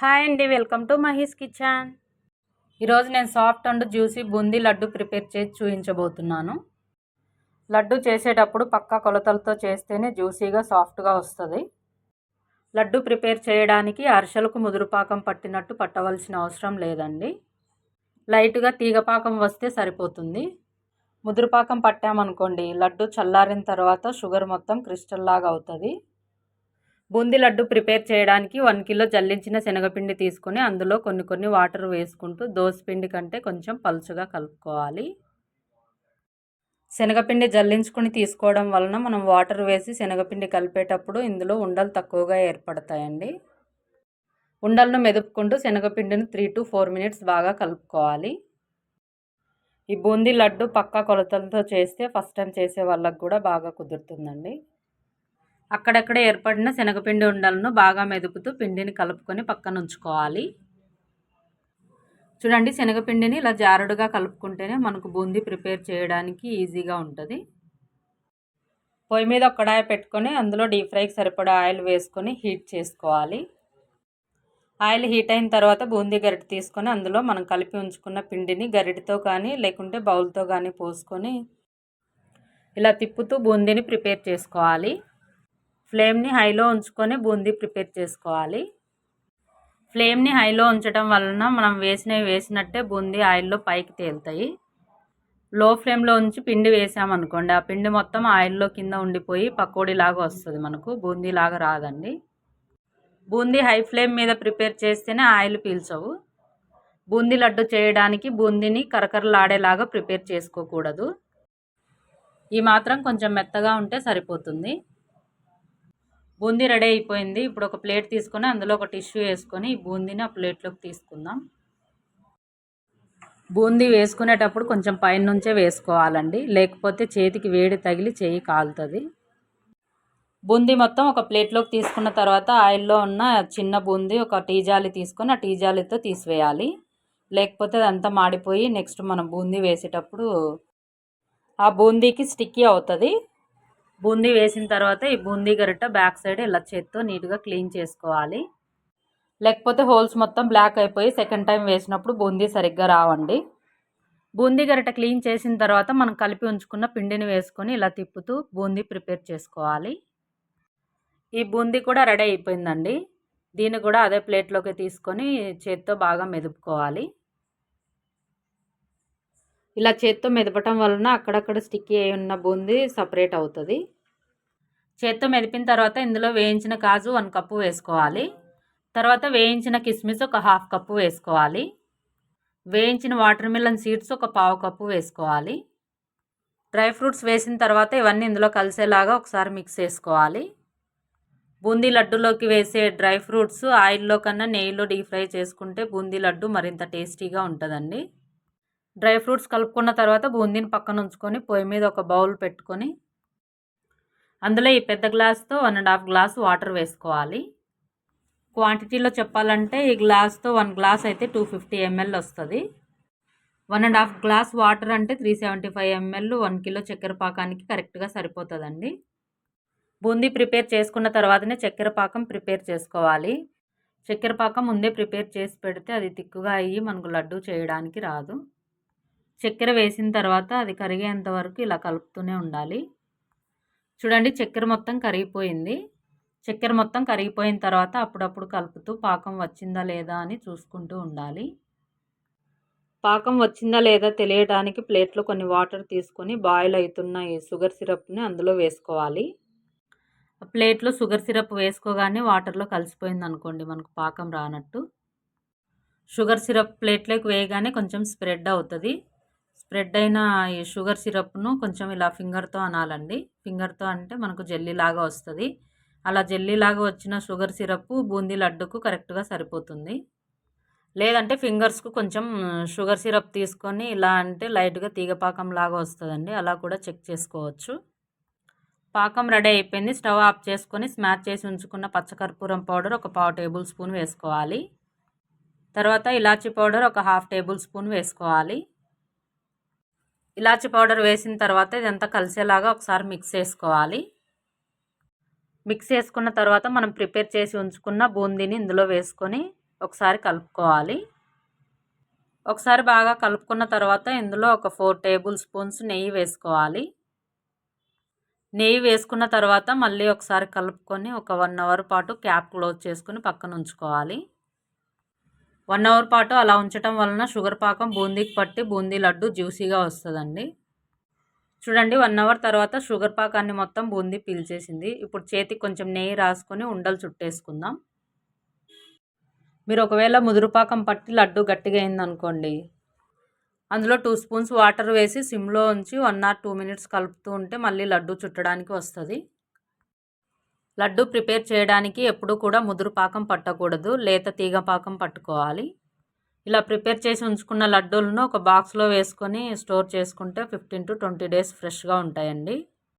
Hi అండి welcome to Mahi's kitchen. ఈరోజు నేను soft and juicy boondi laddu prepare చేసి చూపించబోతున్నాను. లడ్డు చేసేటప్పుడు పక్కా కొలతలతో చేస్తేనే జ్యూసీగా సాఫ్ట్గా వస్తుంది. లడ్డు ప్రిపేర్ చేయడానికి అరిసెలకు ముదురుపాకం పట్టినట్టు పట్టవలసిన అవసరం లేదండి. లైట్గా తీగపాకం వస్తే సరిపోతుంది. ముదురుపాకం పట్టామనుకోండి లడ్డు చల్లారిన తర్వాత షుగర్ మొత్తం క్రిస్టల్ లాగా అవుతుంది. బూందీ లడ్డు ప్రిపేర్ చేయడానికి వన్ కిలో జల్లించిన శనగపిండి తీసుకొని అందులో కొన్ని కొన్ని వాటర్ వేసుకుంటూ దోసపిండి కంటే కొంచెం పలుచగా కలుపుకోవాలి. శనగపిండి జల్లించుకొని తీసుకోవడం వలన మనం వాటర్ వేసి శనగపిండి కలిపేటప్పుడు ఇందులో ఉండలు తక్కువగా ఏర్పడతాయండి. ఉండలను మెదుపుకుంటూ శనగపిండిని త్రీ టు ఫోర్ మినిట్స్ బాగా కలుపుకోవాలి. ఈ బూందీ లడ్డు పక్కా కొలతలతో చేస్తే ఫస్ట్ టైం చేసే వాళ్ళకు కూడా బాగా కుదురుతుందండి. అక్కడక్కడ ఏర్పడిన శనగపిండి ఉండలను బాగా మెదుపుతూ పిండిని కలుపుకొని పక్కన ఉంచుకోవాలి. చూడండి శనగపిండిని ఇలా జారుడుగా కలుపుకుంటేనే మనకు బూందీ ప్రిపేర్ చేయడానికి ఈజీగా ఉంటుంది. పొయ్యి మీద ఒక కడాయి పెట్టుకొని అందులో డీప్ ఫ్రైకి సరిపడా ఆయిల్ వేసుకొని హీట్ చేసుకోవాలి. ఆయిల్ హీట్ అయిన తర్వాత బూందీ గరిటె తీసుకొని అందులో మనం కలిపి ఉంచుకున్న పిండిని గరిటెతో కానీ లేకుంటే బౌల్తో కానీ పోసుకొని ఇలా తిప్పుతూ బూందీని ప్రిపేర్ చేసుకోవాలి. ఫ్లేమ్ని హైలో ఉంచుకొని బూందీ ప్రిపేర్ చేసుకోవాలి. ఫ్లేమ్ని హైలో ఉంచడం వలన మనం వేసినవి వేసినట్టే బూందీ ఆయిల్లో పైకి తేలుతాయి. లో ఫ్లేమ్లో ఉంచి పిండి వేసామనుకోండి ఆ పిండి మొత్తం ఆయిల్లో కింద ఉండిపోయి పకోడీలాగా వస్తుంది మనకు బూందీలాగా రాదండి. బూందీ హై ఫ్లేమ్ మీద ప్రిపేర్ చేస్తేనే ఆయిల్ పీల్చవు. బూందీ లడ్డు చేయడానికి బూందీని కరకరలాడేలాగా ప్రిపేర్ చేసుకోకూడదు. ఈ మాత్రం కొంచెం మెత్తగా ఉంటే సరిపోతుంది. బూందీ రెడీ అయిపోయింది. ఇప్పుడు ఒక ప్లేట్ తీసుకొని అందులో ఒక టిష్యూ వేసుకొని ఈ బూందీని ఆ ప్లేట్లోకి తీసుకుందాం. బూందీ వేసుకునేటప్పుడు కొంచెం పైన నుంచే వేసుకోవాలండి. లేకపోతే చేతికి వేడి తగిలి చేయి కాలుతుంది. బూందీ మొత్తం ఒక ప్లేట్లోకి తీసుకున్న తర్వాత ఆయిల్లో ఉన్న చిన్న బూందీ ఒక టీ జాలి తీసుకొని ఆ టీ జాలితో తీసివేయాలి. లేకపోతే అదంతా మాడిపోయి నెక్స్ట్ మనం బూందీ వేసేటప్పుడు ఆ బూందీకి స్టిక్కీ అవుతుంది. బూందీ వేసిన తర్వాత ఈ బూందీ గరిట బ్యాక్ సైడ్ ఇలా చేత్తో నీట్గా క్లీన్ చేసుకోవాలి. లేకపోతే హోల్స్ మొత్తం బ్లాక్ అయిపోయి సెకండ్ టైం వేసినప్పుడు బూందీ సరిగ్గా రావండి. బూందీ గరిట క్లీన్ చేసిన తర్వాత మనం కలిపి ఉంచుకున్న పిండిని వేసుకొని ఇలా తిప్పుతూ బూందీ ప్రిపేర్ చేసుకోవాలి. ఈ బూందీ కూడా రెడీ అయిపోయిందండి. దీన్ని కూడా అదే ప్లేట్లోకి తీసుకొని చేత్తో బాగా మెదుపుకోవాలి. ఇలా చేత్తో మెదపటం వలన అక్కడక్కడ స్టిక్కీ అయి ఉన్న బూందీ సపరేట్ అవుతుంది. చేత్తో మెదిపిన తర్వాత ఇందులో వేయించిన కాజు వన్ కప్పు వేసుకోవాలి. తర్వాత వేయించిన కిస్మిస్ ఒక హాఫ్ కప్పు వేసుకోవాలి. వేయించిన వాటర్ మిలన్ సీడ్స్ ఒక పావు కప్పు వేసుకోవాలి. డ్రై ఫ్రూట్స్ వేసిన తర్వాత ఇవన్నీ ఇందులో కలిసేలాగా ఒకసారి మిక్స్ చేసుకోవాలి. బూందీ లడ్డులోకి వేసే డ్రై ఫ్రూట్స్ ఆయిల్లో కన్నా నెయ్యిలో డీప్ ఫ్రై చేసుకుంటే బూందీ లడ్డు మరింత టేస్టీగా ఉంటుందండి. డ్రై ఫ్రూట్స్ కలుపుకున్న తర్వాత బూందీని పక్కన ఉంచుకొని పొయ్యి మీద ఒక బౌల్ పెట్టుకొని అందులో ఈ పెద్ద గ్లాస్తో one and half glass water వేసుకోవాలి. క్వాంటిటీలో చెప్పాలంటే ఈ గ్లాస్తో వన్ గ్లాస్ అయితే టూ ఫిఫ్టీ ఎంఎల్ వస్తుంది. One and half glass water అంటే three seventy five ML one kilo చక్కెర పాకానికి కరెక్ట్గా సరిపోతుందండి. బూందీ ప్రిపేర్ చేసుకున్న తర్వాతనే చక్కెర పాకం ప్రిపేర్ చేసుకోవాలి. చక్కెర పాకం ముందే ప్రిపేర్ చేసి పెడితే అది తిక్కుగా అయ్యి మనకు లడ్డు చేయడానికి రాదు. చక్కెర వేసిన తర్వాత అది కరిగేంత వరకు ఇలా కలుపుతూనే ఉండాలి. చూడండి చక్కెర మొత్తం కరిగిపోయింది. చక్కెర మొత్తం కరిగిపోయిన తర్వాత అప్పుడప్పుడు కలుపుతూ పాకం వచ్చిందా లేదా అని చూసుకుంటూ ఉండాలి. పాకం వచ్చిందా లేదా తెలియడానికి ప్లేట్లో కొన్ని వాటర్ తీసుకొని బాయిల్ అవుతున్న ఈ షుగర్ సిరప్ని అందులో వేసుకోవాలి. ప్లేట్లో షుగర్ సిరప్ వేసుకోగానే వాటర్లో కలిసిపోయింది అనుకోండి మనకు పాకం రానట్టు. షుగర్ సిరప్ ప్లేట్లోకి వేయగానే కొంచెం స్ప్రెడ్ అవుతుంది. స్ప్రెడ్ అయిన ఈ షుగర్ సిరప్ను కొంచెం ఇలా ఫింగర్తో అనాలండి. ఫింగర్తో అంటే మనకు జెల్లీలాగా వస్తుంది. అలా జెల్లీలాగా వచ్చిన షుగర్ సిరప్ బూందీ లడ్డుకు కరెక్ట్గా సరిపోతుంది. లేదంటే ఫింగర్స్కు కొంచెం షుగర్ సిరప్ తీసుకొని ఇలా అంటే లైట్గా తీగపాకం లాగా వస్తుందండి. అలా కూడా చెక్ చేసుకోవచ్చు. పాకం రెడీ అయిపోయింది. స్టవ్ ఆఫ్ చేసుకొని స్మాచ్ చేసి ఉంచుకున్న పచ్చకర్పూరం పౌడర్ ఒక పావు టేబుల్ స్పూన్ వేసుకోవాలి. తర్వాత ఇలాచీ పౌడర్ ఒక హాఫ్ టేబుల్ స్పూన్ వేసుకోవాలి. ఇలాచి పౌడర్ వేసిన తర్వాత ఇదంతా కలిసేలాగా ఒకసారి మిక్స్ చేసుకోవాలి. మిక్స్ చేసుకున్న తర్వాత మనం ప్రిపేర్ చేసి ఉంచుకున్న బూందీని ఇందులో వేసుకొని ఒకసారి కలుపుకోవాలి. ఒకసారి బాగా కలుపుకున్న తర్వాత ఇందులో ఒక ఫోర్ టేబుల్ స్పూన్స్ నెయ్యి వేసుకోవాలి. నెయ్యి వేసుకున్న తర్వాత మళ్ళీ ఒకసారి కలుపుకొని ఒక వన్ అవర్ పాటు క్యాప్ క్లోజ్ చేసుకుని పక్కన ఉంచుకోవాలి. వన్ అవర్ పాటు అలా ఉంచటం వలన షుగర్ పాకం బూందీకి పట్టి బూందీ లడ్డు జ్యూసీగా వస్తుందండి. చూడండి వన్ అవర్ తర్వాత షుగర్ పాకాన్ని మొత్తం బూందీ పీల్చేసింది. ఇప్పుడు చేతికి కొంచెం నెయ్యి రాసుకొని ఉండలు చుట్టేసుకుందాం. మీరు ఒకవేళ ముదురుపాకం పట్టి లడ్డు గట్టిగా అయిందనుకోండి అందులో టూ స్పూన్స్ వాటర్ వేసి సిమ్లో ఉంచి వన్ ఆర్ టూ మినిట్స్ కలుపుతూ ఉంటే మళ్ళీ లడ్డు చుట్టడానికి వస్తుంది. లడ్డు ప్రిపేర్ చేయడానికి ఎప్పుడూ కూడా ముదురు పాకం పట్టకూడదు లేత తీగ పాకం పట్టుకోవాలి. ఇలా ప్రిపేర్ చేసి ఉంచుకున్న లడ్డూలను ఒక బాక్స్లో వేసుకొని స్టోర్ చేసుకుంటే ఫిఫ్టీన్ టు ట్వంటీ డేస్ ఫ్రెష్గా ఉంటాయండి.